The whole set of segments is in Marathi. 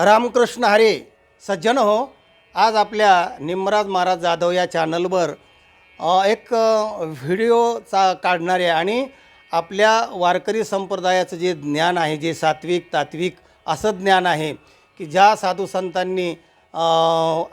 रामकृष्ण हरे सज्जन हो. आज आपल्या निमराज महाराज जाधव या चॅनलवर एक व्हिडिओचा काढणारे आणि आपल्या वारकरी संप्रदायाचं जे ज्ञान आहे जे सात्विक तात्विक असं ज्ञान आहे की ज्या साधू संतांनी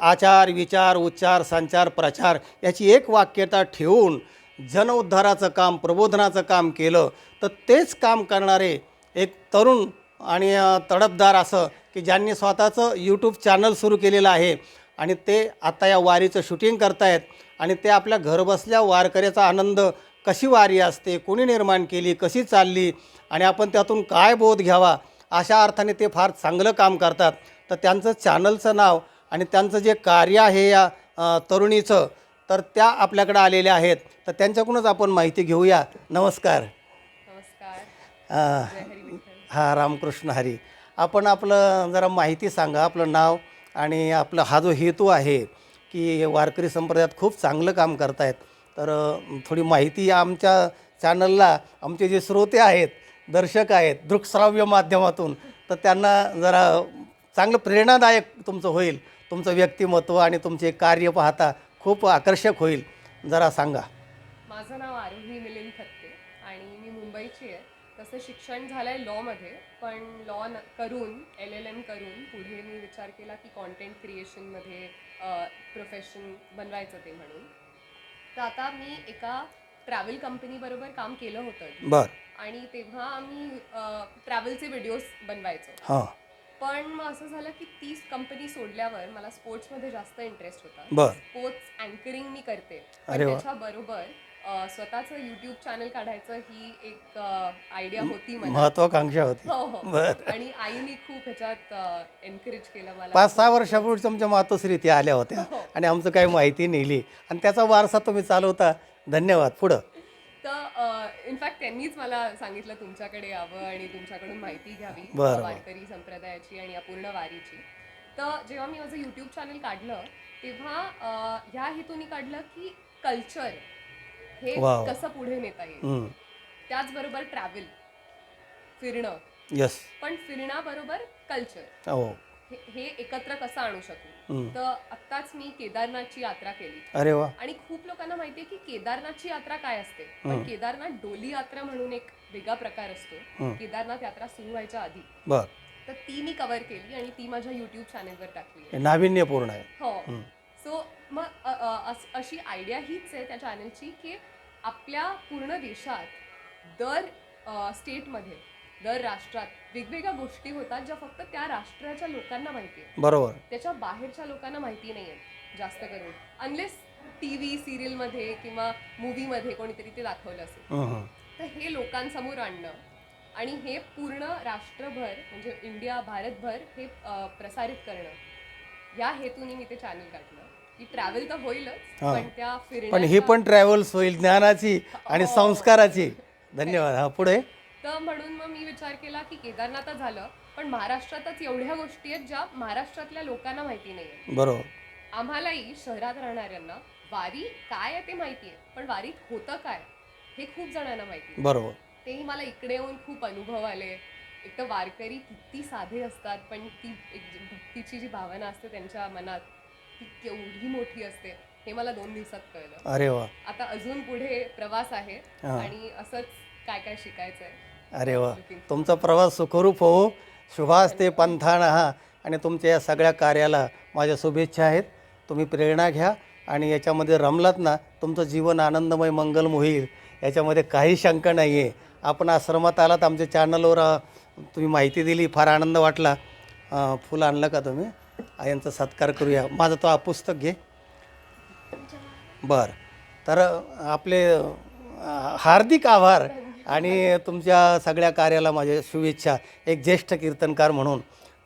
आचार विचार उच्चार संचार प्रचार याची एक वाक्यता ठेवून जनउद्धाराचं काम प्रबोधनाचं काम केलं तर तेच काम करणारे एक तरुण आणि तडपदार असं की ज्यांनी स्वतःचं यूट्यूब चॅनल सुरू केलेलं आहे आणि ते आता या वारीचं शूटिंग करतायत आणि ते आपल्या घरबसल्या वारकऱ्याचा आनंद कशी वारी असते कोणी निर्माण केली कशी चालली आणि आपण त्यातून काय बोध घ्यावा अशा अर्थाने ते फार चांगलं काम करतात. तर त्यांचं चॅनलचं नाव आणि त्यांचं जे कार्य आहे या तरुणीचं तर त्या आपल्याकडे आलेल्या आहेत. तर त्यांच्याकडूनच आपण माहिती घेऊया. नमस्कार. नमस्कार. हा रामकृष्ण हरी. आपण आपलं जरा माहिती सांगा आपलं नाव आणि आपला हा जो हेतू आहे की वारकरी संप्रदायात खूप चांगलं काम करतायत. तर थोडी माहिती आमच्या चॅनलला आमचे जे श्रोते आहेत दर्शक आहेत दृकश्राव्य माध्यमातून तर त्यांना जरा चांगलं प्रेरणादायक तुमचं होईल. तुमचं व्यक्तिमत्व आणि तुमचे कार्य पाहता खूप आकर्षक होईल. जरा सांगा. माझं नाव आरोही मिलिंद थत्ते आणि मी मुंबईची आहे. तसं शिक्षण झालं आहे लॉमध्ये पण लॉ न करून एल एल एम करून पुढे मी विचार केला की कॉन्टेंट क्रिएशनमध्ये प्रोफेशन बनवायचं ते म्हणून. तर आता मी एका ट्रॅव्हल कंपनीबरोबर काम केलं होतं. बरं. आणि तेव्हा आम्ही ट्रॅव्हलचे व्हिडिओज बनवायचो. हां. पण मग असं झालं की तीच कंपनी सोडल्यावर मला स्पोर्ट्समध्ये जास्त इंटरेस्ट होता. बरं. स्पोर्ट्स अँकरिंग मी करते. पण अरे वा. त्याच्याबरोबर स्वतःचं युट्यूब चॅनल काढायचं ही एक आयडिया होती महत्वाकांक्षा होती. हो हो. बरं. आणि आईने खूप ह्याच्यात एनकरेज केलं मला. पाच सहा वर्षापूर्वी तुमच्या मातोश्री त्या आल्या होत्या. आणि आमचं काही माहिती नेली. आणि त्याचा वारसा तुम्ही चालवता. धन्यवाद. पुढं. तर इनफॅक्ट त्यांनीच मला सांगितलं तुमच्याकडे यावं आणि तुमच्याकडून माहिती घ्यावी. बरं. वारकरी संप्रदायाची आणि या पूर्ण वारीची. तर जेव्हा मी माझं युट्यूब चॅनल काढलं तेव्हा अ, ह्या हेतूने काढलं की कल्चर हे. कसं पुढे नेता येईल. त्याचबरोबर ट्रॅव्हल फिरणं. यस पण फिरण्याबरोबर कल्चर हो. हे एकत्र कसं आणू शकू. तर आत्ताच मी केदारनाथची यात्रा केली. अरे वा. आणि खूप लोकांना माहितीये की केदारनाथची यात्रा काय असते? पण केदारनाथ डोली यात्रा म्हणून एक वेगळा प्रकार असतो. केदारनाथ यात्रा सुरू व्हायच्या आधी. बर. तर ती मी कव्हर केली आणि ती माझ्या युट्यूब चॅनेलवर टाकली. हे नाविन्यपूर्ण आहे. हो. सो मग अशी आयडिया हीच आहे त्या चॅनलची की आपल्या पूर्ण देशात दर स्टेटमध्ये दर राष्ट्रात वेगवेगळ्या गोष्टी होतात ज्या फक्त त्या राष्ट्राच्या लोकांना माहिती आहे बरोबर. त्याच्या बाहेरच्या लोकांना माहिती नाही आहे जास्त करून. अनलेस टी व्ही सिरियलमध्ये किंवा मूवीमध्ये कोणीतरी ते दाखवलं असेल. तर हे लोकांसमोर आणणं आणि हे पूर्ण राष्ट्रभर म्हणजे इंडिया भारतभर हे प्रसारित करणं. या हेतूने मी ते चॅनल काढलं. की ट्रॅव्हल तर होईलच हा. पण त्या पण ही पण ट्रॅव्हल्स होईल ज्ञानाची आणि हो. संस्काराची. धन्यवाद. हा पुढे. तर म्हणून मग मी विचार केला की केदारनाथ झालं पण महाराष्ट्रातच एवढ्या गोष्टी आहेत ज्या महाराष्ट्रातल्या लोकांना माहिती नाही बरोबर. आम्हालाही शहरात राहणाऱ्यांना वारी काय आहे ते माहिती आहे पण वारीत होतं काय हे खूप जणांना माहिती आहे. बरोबर. तेही मला इकडे येऊन खूप अनुभव आले. एक तर वारकरी किती साधे असतात पण ती एक जी भक्तीची जी भावना असते त्यांच्या मनात ती केवढी मोठी असते हे मला दोन दिवसात कळलं. अरे वा. आता अजून पुढे प्रवास आहे हा. आणि असंच काय काय शिकायचं आहे अरे वा. तुमचा प्रवास सुखरूप हो शुभास्ते पंथान हा. आणि तुमच्या या सगळ्या कार्याला माझ्या शुभेच्छा आहेत. तुम्ही प्रेरणा घ्या आणि याच्यामध्ये रमलात ना तुमचं जीवन आनंदमय मंगलम होईल. याच्यामध्ये काही शंका नाही आहे आपण आश्रमात आलात आमच्या चॅनलवर अ, तुम्ही माहिती दिली फार आनंद वाटला. अ, फुलं आणलं का तुम्ही? यांचा सत्कार करूया. माझं तो पुस्तक घे. बरं. तर आपले हार्दिक आभार आणि तुमच्या सगळ्या कार्याला माझ्या शुभेच्छा. एक ज्येष्ठ कीर्तनकार म्हणून.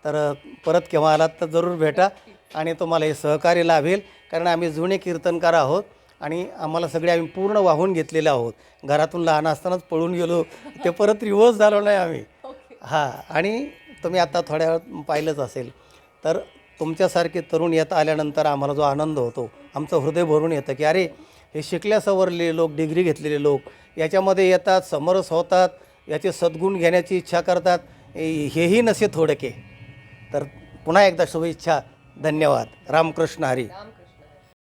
तर परत केव्हा आलात तर जरूर भेटा आणि तुम्हाला हे सहकार्य लाभेल कारण आम्ही जुने कीर्तनकार आहोत आणि आम्हाला सगळे आम्ही पूर्ण वाहून घेतलेले आहोत. घरातून लहान असतानाच पळून गेलो ते परत रिवर्स झालो नाही आम्ही. हां. आणि तुम्ही आता थोड्या वेळात पाहिलंच असेल. तर तुमच्यासारखे तरुण येत आल्यानंतर आम्हाला जो आनंद होतो आमचं हृदय भरून येतं की अरे हे शिकल्या सवरलेले लोक डिग्री घेतलेले लोक याच्यामध्ये येतात समरस होतात याचे सद्गुण घेण्याची इच्छा करतात हेही नसे थोडके. तर पुन्हा एकदा शुभेच्छा धन्यवाद. रामकृष्ण हरी.